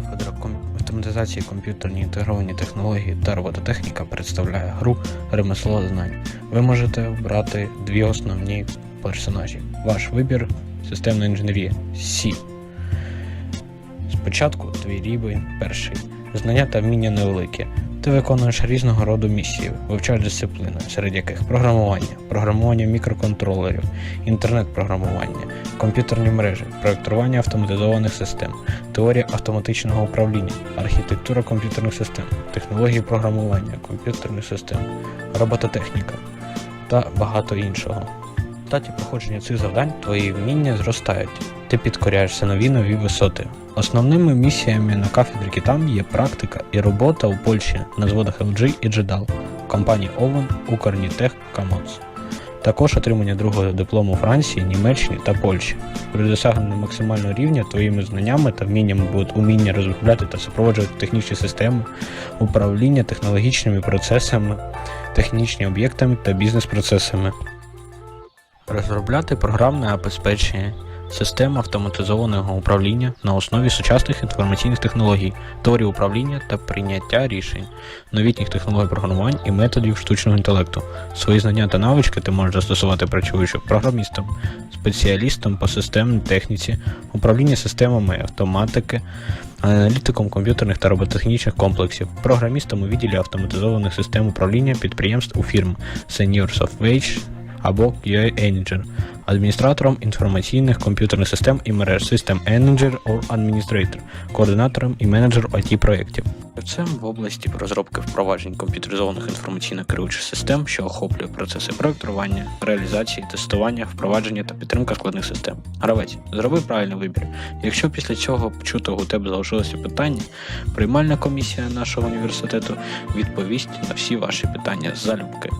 кафедра автоматизації комп'ютерні інтегровані технології та робототехніка представляє гру Ремесло знань. Ви можете обрати дві основні персонажі. Ваш вибір системна інженерія C. Спочатку твій рівень перший. Знання та вміння невеликі. Ти виконуєш різного роду місії, вивчаєш дисципліни, серед яких програмування, програмування мікроконтролерів, інтернет-програмування, комп'ютерні мережі, проєктування автоматизованих систем, теорія автоматичного управління, архітектура комп'ютерних систем, технології програмування комп'ютерних систем, робототехніка та багато іншого. В таті проходження цих завдань твої вміння зростають. Ти підкоряєшся нові нові висоти. Основними місіями на кафедрі Кітам є практика і робота у Польщі на зводах LG і JEDAL, в компанії Owen, Укрнітех, Камоц. Також отримання другого диплому у Франції, Німеччині та Польщі. При досягненні максимального рівня твоїми знаннями та вміннями будуть уміння розробляти та супроводжувати технічні системи, управління технологічними процесами, технічні об'єктами та бізнес-процесами. Розробляти програмне забезпечення, систем автоматизованого управління на основі сучасних інформаційних технологій, теорії управління та прийняття рішень, новітніх технологій програмувань і методів штучного інтелекту. Свої знання та навички ти можеш застосувати працюючи програмістом, спеціалістом по системній техніці, управління системами автоматики, аналітиком комп'ютерних та робототехнічних комплексів, програмістом у відділі автоматизованих систем управління підприємств у фірм Senior Software або QA Manager, адміністратором інформаційних комп'ютерних систем і мереж System Manager or Administrator, координатором і менеджер IT проєктів. Це в області розробки впроваджень комп'ютеризованих інформаційно-керуючих систем, що охоплює процеси проєктування, реалізації, тестування, впровадження та підтримка складних систем. Гравець, зроби правильний вибір. Якщо після цього почутого у тебе залишилося питання, приймальна комісія нашого університету відповість на всі ваші питання залюбки.